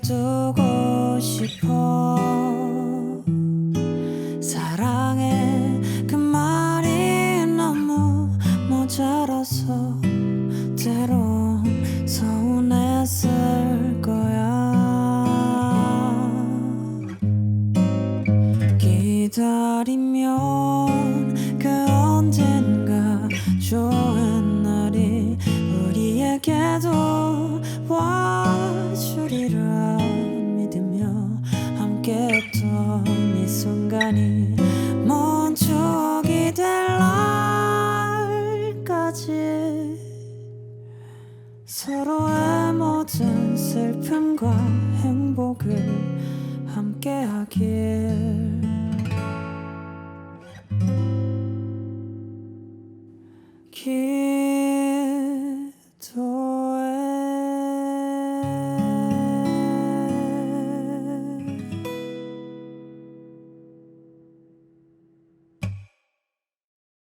지켜두고 싶어. 사랑해. 그 말이 너무 모자라서 때론 서운했을 거야. 기다리면 그 언젠가 좋은 날이 우리에게도 와 주리라 믿으며 함께했던 이 순간이 먼 추억이 될 날까지. 서로의 모든 슬픔과 행복을 함께하길. 기